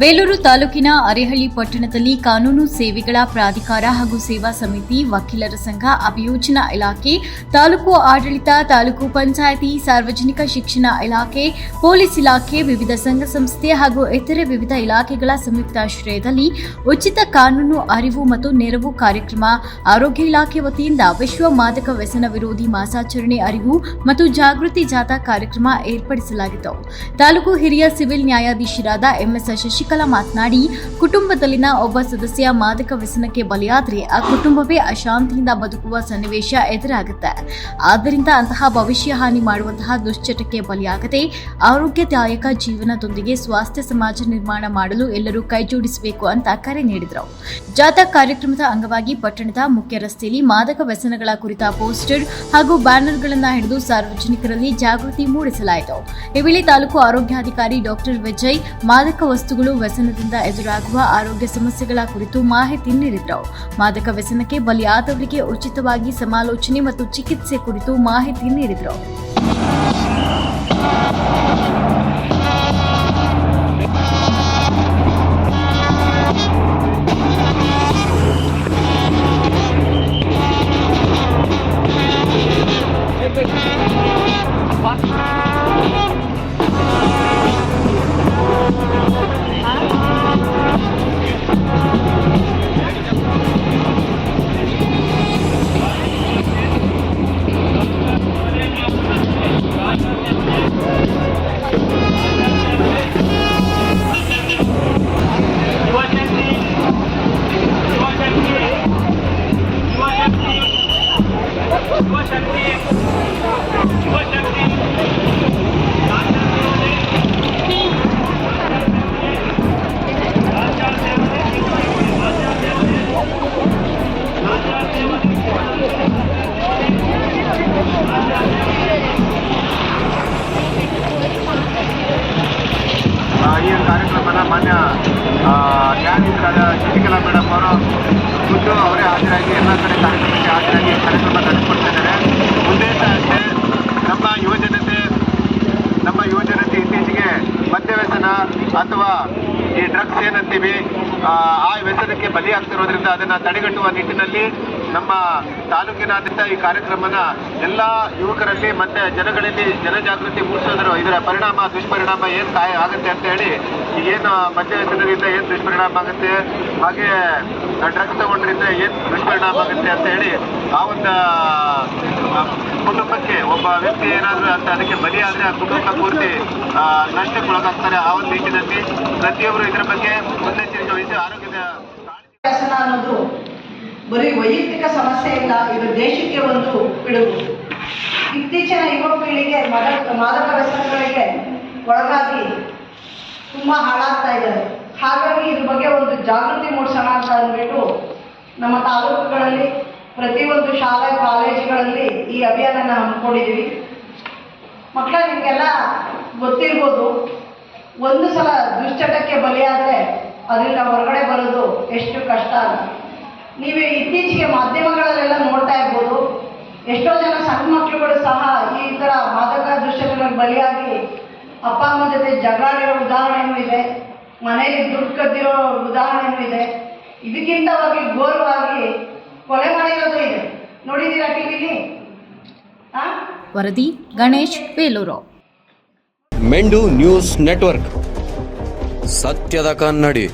ಬೇಲೂರು ತಾಲೂಕಿನ ಅರೆಹಳ್ಳಿ ಪಟ್ಟಣದಲ್ಲಿ ಕಾನೂನು ಸೇವೆಗಳ ಪ್ರಾಧಿಕಾರ ಹಾಗೂ ಸೇವಾ ಸಮಿತಿ ವಕೀಲರ ಸಂಘ ಅಭಿಯೋಜನಾ ಇಲಾಖೆ, ತಾಲೂಕು ಆಡಳಿತ, ತಾಲೂಕು ಪಂಚಾಯಿತಿ, ಸಾರ್ವಜನಿಕ ಶಿಕ್ಷಣ ಇಲಾಖೆ, ಪೊಲೀಸ್ ಇಲಾಖೆ, ವಿವಿಧ ಸಂಘ ಸಂಸ್ಥೆ ಹಾಗೂ ಇತರೆ ವಿವಿಧ ಇಲಾಖೆಗಳ ಸಂಯುಕ್ತಾಶ್ರಯದಲ್ಲಿ ಉಚಿತ ಕಾನೂನು ಅರಿವು ಮತ್ತು ನೆರವು ಕಾರ್ಯಕ್ರಮ, ಆರೋಗ್ಯ ಇಲಾಖೆ ವತಿಯಿಂದ ವಿಶ್ವ ಮಾದಕ ವ್ಯಸನ ವಿರೋಧಿ ಮಾಸಾಚರಣೆ ಅರಿವು ಮತ್ತು ಜಾಗೃತಿ ಜಾಥಾ ಕಾರ್ಯಕ್ರಮ ಏರ್ಪಡಿಸಲಾಗಿತ್ತು. ತಾಲೂಕು ಹಿರಿಯ ಸಿವಿಲ್ ನ್ಯಾಯಾಧೀಶರಾದ ಎಂಎಸ್ ಶಶಿಕಲಾ ಮಾತನಾಡಿ, ಕುಟುಂಬದಲ್ಲಿನ ಒಬ್ಬ ಸದಸ್ಯ ಮಾದಕ ವ್ಯಸನಕ್ಕೆ ಬಲಿಯಾದರೆ ಆ ಕುಟುಂಬವೇ ಅಶಾಂತಿಯಿಂದ ಬದುಕುವ ಸನ್ನಿವೇಶ ಎದುರಾಗುತ್ತೆ. ಆದ್ದರಿಂದ ಅಂತಹ ಭವಿಷ್ಯ ಹಾನಿ ಮಾಡುವಂತಹ ದುಶ್ಚಟಕ್ಕೆ ಬಲಿಯಾಗದೆ, ಆರೋಗ್ಯದಾಯಕ ಜೀವನದೊಂದಿಗೆ ಸ್ವಾಸ್ಥ್ಯ ಸಮಾಜ ನಿರ್ಮಾಣ ಮಾಡಲು ಎಲ್ಲರೂ ಕೈಜೋಡಿಸಬೇಕು ಅಂತ ಕರೆ ನೀಡಿದರು. ಜಾಥಾ ಕಾರ್ಯಕ್ರಮದ ಅಂಗವಾಗಿ ಪಟ್ಟಣದ ಮುಖ್ಯ ರಸ್ತೆಯಲ್ಲಿ ಮಾದಕ ವ್ಯಸನಗಳ ಕುರಿತ ಪೋಸ್ಟರ್ ಹಾಗೂ ಬ್ಯಾನರ್ಗಳನ್ನು ಹಿಡಿದು ಸಾರ್ವಜನಿಕರಲ್ಲಿ ಜಾಗೃತಿ ಮೂಡಿಸಲಾಯಿತು. ಈ ವೇಳೆ ತಾಲೂಕು ಆರೋಗ್ಯಾಧಿಕಾರಿ ಡಾಕ್ಟರ್ ವಿಜಯ್ ಮಾದಕ ವಸ್ತುಗಳು ವ್ಯಸನದಿಂದ ಎದುರಾಗುವ ಆರೋಗ್ಯ ಸಮಸ್ಯೆಗಳ ಕುರಿತು ಮಾಹಿತಿ ನೀಡಿದರು. ಮಾದಕ ವ್ಯಸನಕ್ಕೆ ಬಲಿಯಾದವರಿಗೆ ಉಚಿತವಾಗಿ ಸಮಾಲೋಚನೆ ಮತ್ತು ಚಿಕಿತ್ಸೆ ಕುರಿತು ಮಾಹಿತಿ ನೀಡಿದರು. ಮಾನ್ಯ ನ್ಯಾಯಾಧೀಶರಾದ ಶಶಿಕಲಾ ಮೇಡಮ್ ಅವರು ಖುದ್ದು ಅವರೇ ಹಾಜರಾಗಿ ಎಲ್ಲ ಕಡೆ ಕಾರ್ಯಕ್ರಮಕ್ಕೆ ಹಾಜರಾಗಿ ಕಾರ್ಯಕ್ರಮ ನಡೆಸಿಕೊಡ್ತಿದ್ದಾರೆ ಇದ್ದಾರೆ. ಉದ್ದೇಶ ಅಷ್ಟೇ ನಮ್ಮ ಯುವಜನತೆ ನಮ್ಮ ಯುವಜನತೆ ಇತ್ತೀಚೆಗೆ ಮದ್ಯವ್ಯಸನ ಅಥವಾ ಈ ಡ್ರಗ್ಸ್ ಏನಂತೀವಿ ಆ ವ್ಯಸನಕ್ಕೆ ಬಲಿಯಾಗ್ತಿರೋದ್ರಿಂದ ಅದನ್ನು ತಡೆಗಟ್ಟುವ ನಿಟ್ಟಿನಲ್ಲಿ ನಮ್ಮ ತಾಲೂಕಿನಾದ್ಯಂತ ಈ ಕಾರ್ಯಕ್ರಮನ ಎಲ್ಲ ಯುವಕರಲ್ಲಿ ಮತ್ತೆ ಜನಗಳಲ್ಲಿ ಜನಜಾಗೃತಿ ಮೂಡಿಸೋದ್ರ ಇದರ ಪರಿಣಾಮ, ದುಷ್ಪರಿಣಾಮ ಏನು ಕಾಯ ಆಗುತ್ತೆ ಅಂತ ಹೇಳಿ ಏನು ಮದ್ಯ ಜನರಿಂದ ಏನು ದುಷ್ಪರಿಣಾಮ ಆಗುತ್ತೆ, ಹಾಗೆ ಡ್ರಗ್ಸ್ ತಗೊಂಡ್ರಿಂದ ಏನು ದುಷ್ಪರಿಣಾಮ ಆಗುತ್ತೆ ಅಂತ ಹೇಳಿ ಆ ಒಂದು ಕುಟುಂಬಕ್ಕೆ ಒಬ್ಬ ವ್ಯಕ್ತಿ ಏನಾದರೂ ಅಂತ ಅದಕ್ಕೆ ಬಲಿಯಾದರೆ ಆ ಕುಟುಂಬ ಪೂರ್ತಿ ನಷ್ಟಕ್ಕೆ ನಷ್ಟಕ್ಕೊಳಗಾಗ್ತಾರೆ ಆ ಒಂದು ನಿಟ್ಟಿನಲ್ಲಿ. ಪ್ರತಿಯೊಬ್ಬರು ಇದರ ಬಗ್ಗೆ ಮುನ್ನೆಚ್ಚರಿಕೆ ವಹಿಸಿ ಆರೋಗ್ಯದ ಅನ್ನೋದು ಬರೀ ವೈಯಕ್ತಿಕ ಸಮಸ್ಯೆ ಇಲ್ಲ, ಇದು ದೇಶಕ್ಕೆ ಒಂದು ಪಿಡುಗು. ಇತ್ತೀಚಿನ ಯುವ ಪೀಳಿಗೆ ಮದ ಮಾದಕ ವ್ಯಸನಗಳಿಗೆ ಒಳಗಾಗಿ ತುಂಬ ಹಾಳಾಗ್ತಾ ಇದ್ದಾರೆ. ಹಾಗಾಗಿ ಇದ್ರ ಬಗ್ಗೆ ಒಂದು ಜಾಗೃತಿ ಮೂಡಿಸೋಣ ಅಂತ ಅಂದ್ಬಿಟ್ಟು ನಮ್ಮ ತಾಲೂಕುಗಳಲ್ಲಿ ಪ್ರತಿಯೊಂದು ಶಾಲೆ, ಕಾಲೇಜುಗಳಲ್ಲಿ ಈ ಅಭಿಯಾನನ ಹಮ್ಮಿಕೊಂಡಿದ್ದೀವಿ. ಮಕ್ಕಳ, ನಿಮಗೆಲ್ಲ ಗೊತ್ತಿರ್ಬೋದು, ಒಂದು ಸಲ ದುಶ್ಚಟಕ್ಕೆ ಬಲಿಯಾದರೆ ಅದರಿಂದ ಹೊರಗಡೆ ಬರೋದು ಎಷ್ಟು ಕಷ್ಟ ಅಂತ. ನೀವು ಇತ್ತೀಚೆಗೆ ಮಾಧ್ಯಮಗಳಲ್ಲೆಲ್ಲ ನೋಡ್ತಾ ಇರ್ಬೋದು. ಎಷ್ಟೋ ಜನ ಸಣ್ಣ ಮಕ್ಕಳುಗಳು ಸಹ ಈ ಥರ ಮಾದಕ ದೃಶ್ಯಗಳ ಬಲಿಯಾಗಿ ಅಪ್ಪ ಅಮ್ಮ ಜೊತೆ ಜಗಳಾಡಿರೋ ಉದಾಹರಣೆಯೂ ಇದೆ. ಮನೆಯಲ್ಲಿ ದುಡ್ಡು ಕದ್ದಿರೋ ಉದಾಹರಣೆಯೂ ಇದೆ. ಇದಕ್ಕಿಂತವಾಗಿ ಘೋರವಾಗಿ ಕೊಲೆ ಮಾಡಿರೋದು ಇದೆ. ನೋಡಿದ್ದೀರಾ ಟಿವಿಲಿ? ಹಾಂ ವರದಿ ಗಣೇಶ್ ಬೇಲೂರು. ಮೆಂಡು ನ್ಯೂಸ್ ನೆಟ್ವರ್ಕ್. ಸತ್ಯದ ಕನ್ನಡಿ.